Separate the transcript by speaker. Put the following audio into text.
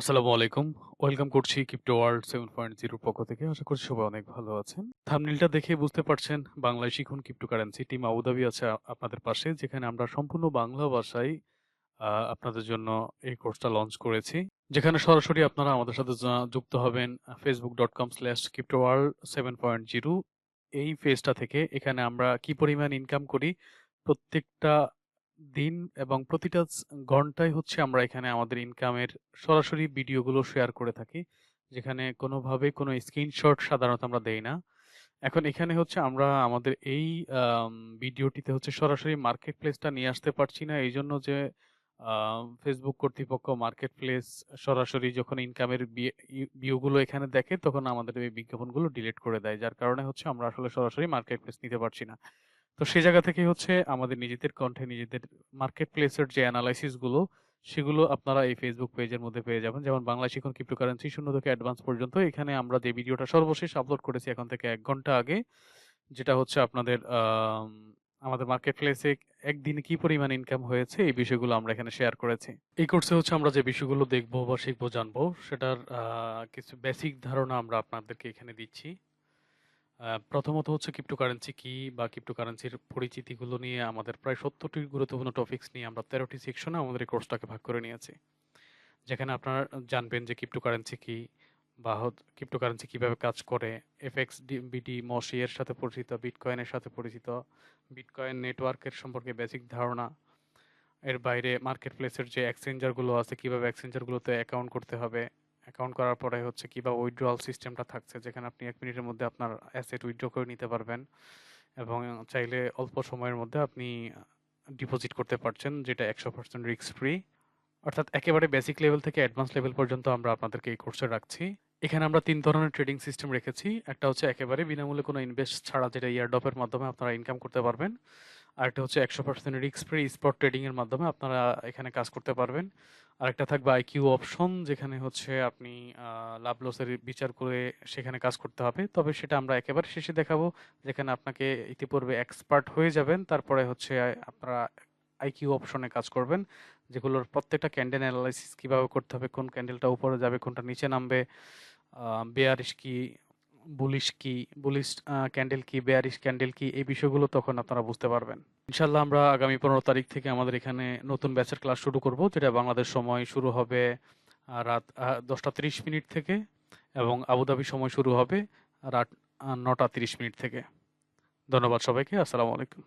Speaker 1: আসসালামু আলাইকুম। ওয়েলকাম করছি ক্রিপ্টো ওয়ার্ল্ড 7.0 পক্ষ থেকে। আশা করছি সবাই অনেক ভালো আছেন। থামনিলটা দেখে বুঝতে পারছেন বাংলায় শিখুন ক্রিপ্টোকারেন্সি টিম আবুধাবি আছে আপনাদের পাশে। যেখানে আমরা সম্পূর্ণ বাংলা ভাষায় আপনাদের জন্য এই কোর্সটা লঞ্চ করেছি। যেখানে সরাসরি আপনারা আমাদের সাথে যুক্ত হবেন Facebook dot com slash crypto world seven point zero এই পেজটা থেকে। এখানে আমরা কি পরিমাণ ইনকাম করি, প্রত্যেকটা দিন এবং প্রতিটা ঘন্টায় হচ্ছে আমরা এখানে আমাদের ইনকামের সরাসরি ভিডিওগুলো শেয়ার করে থাকি। যেখানে কোনোভাবেই কোনো স্ক্রিনশট সাধারণত আমরা দেই না। এখন এখানে হচ্ছে আমরা আমাদের এই ভিডিওটিতে হচ্ছে সরাসরি মার্কেট প্লেসটা নিয়ে আসতে পারছি না। এই জন্য যে Facebook কর্তৃপক্ষ মার্কেট প্লেস সরাসরি যখন ইনকামের ভিউগুলো এখানে দেখে, তখন আমাদের এই বিজ্ঞাপনগুলো ডিলিট করে দেয়। যার কারণে হচ্ছে আমরা আসলে সরাসরি মার্কেট প্লেস নিতে পারছি না। তো সেই জায়গা থেকে হচ্ছে আমাদের নিজেদের কন্ঠে নিজেদের মার্কেট প্লেসের যে এনালাইসিসগুলো, সেগুলো আপনারা এই ফেসবুক পেজের মধ্যে পেয়ে যাবেন। যেমন বাংলায় শিখুন ক্রিপ্টোকারেন্সি শূন্য থেকে অ্যাডভান্স পর্যন্ত। এখানে আমরা যে ভিডিওটা সর্বশেষ আপলোড করেছি এখন থেকে এক ঘণ্টা আগে। যেটা হচ্ছে আপনাদের আমাদের মার্কেট প্লেসে একদিনে কি পরিমাণ ইনকাম হয়েছে, এই বিষয়গুলো আমরা এখানে শেয়ার করেছি। এই কোর্সে হচ্ছে আমরা যে বিষয়গুলো দেখব বা শিখব, জানব, সেটার কিছু বেসিক ধারণা আমরা আপনাদেরকে এখানে দিচ্ছি। প্রথমত হচ্ছে ক্রিপ্টোকারেন্সি কি বা ক্রিপ্টোকারেন্সির পরিচিতিগুলো নিয়ে আমাদের প্রায় ৭০ টি গুরুত্বপূর্ণ টপিকস নিয়ে আমরা ১৩ টি সেকশনে আমাদের এই কোর্সটাকে ভাগ করে নিয়েছি। যেখানে আপনারা জানবেন যে ক্রিপ্টোকারেন্সি কি বা হচ ক্রিপ্টোকারেন্সি কীভাবে কাজ করে, এফএক্স, ডিএমবিডি, মসি এর সাথে পরিচিত, বিটকয়েনের সাথে পরিচিত, বিটকয়েন নেটওয়ার্কের সম্পর্কে বেসিক ধারণা। এর বাইরে মার্কেট প্লেসের যে এক্সচেঞ্জারগুলো আছে কীভাবে এক্সচেঞ্জার গুলোতে অ্যাকাউন্ট করতে হবে। অ্যাকাউন্ট করার পরে হচ্ছে কি কীভাবে উইথড্রয়াল সিস্টেমটা থাকছে, যেখানে আপনি এক মিনিটের মধ্যে আপনার অ্যাসেট উইথড্র করে নিতে পারবেন। এবং চাইলে অল্প সময়ের মধ্যে আপনি ডিপোজিট করতে পারছেন, যেটা ১০০% রিস্ক ফ্রি। অর্থাৎ একেবারে বেসিক লেভেল থেকে অ্যাডভান্স লেভেল পর্যন্ত আমরা আপনাদেরকে এই কোর্সে রাখছি। এখানে আমরা তিন ধরনের ট্রেডিং সিস্টেম রেখেছি। একটা হচ্ছে একেবারে বিনামূল্যে কোনো ইনভেস্ট ছাড়া, যেটা এয়ারড্রপ এর মাধ্যমে আপনারা ইনকাম করতে পারবেন। আরেকটা হচ্ছে একশো পার্সেন্ট রিক্স ফ্রি স্পট ট্রেডিং এর মাধ্যমে আপনারা এখানে কাজ করতে পারবেন। আরেকটা থাকবে আইকিউ অপশন যেখানে হচ্ছে আপনি লাভ লসের বিচার করে সেখানে কাজ করতে হবে। তবে সেটা আমরা একেবারে শেষে দেখাবো। যেখানে আপনাকে ইতিপূর্বে এক্সপার্ট হয়ে যাবেন। তারপরে হচ্ছে আপনারা আইকিউ অপশনে কাজ করবেন। যেগুলোর প্রত্যেকটা ক্যান্ডেল অ্যানালাইসিস কীভাবে করতে হবে, কোন ক্যান্ডেলটা উপরে যাবে, কোনটা নিচে নামবে, বেয়ারিশ কি, বুলিশ কি, বুলিশ ক্যান্ডেল কি, বেয়ারিশ ক্যান্ডেল কি এই বিষয়গুলো তখন আপনারা বুঝতে পারবেন। ইনশাল্লাহ আমরা আগামী ১৫ তারিখ থেকে আমাদের এখানে নতুন ব্যাচের ক্লাস শুরু করব। যেটা বাংলাদেশ সময় শুরু হবে রাত দশটা তিরিশ মিনিট থেকে এবং আবুধাবি সময় শুরু হবে রাত ৯টা ৩০ মিনিট থেকে। ধন্যবাদ সবাইকে। আসসালামু আলাইকুম।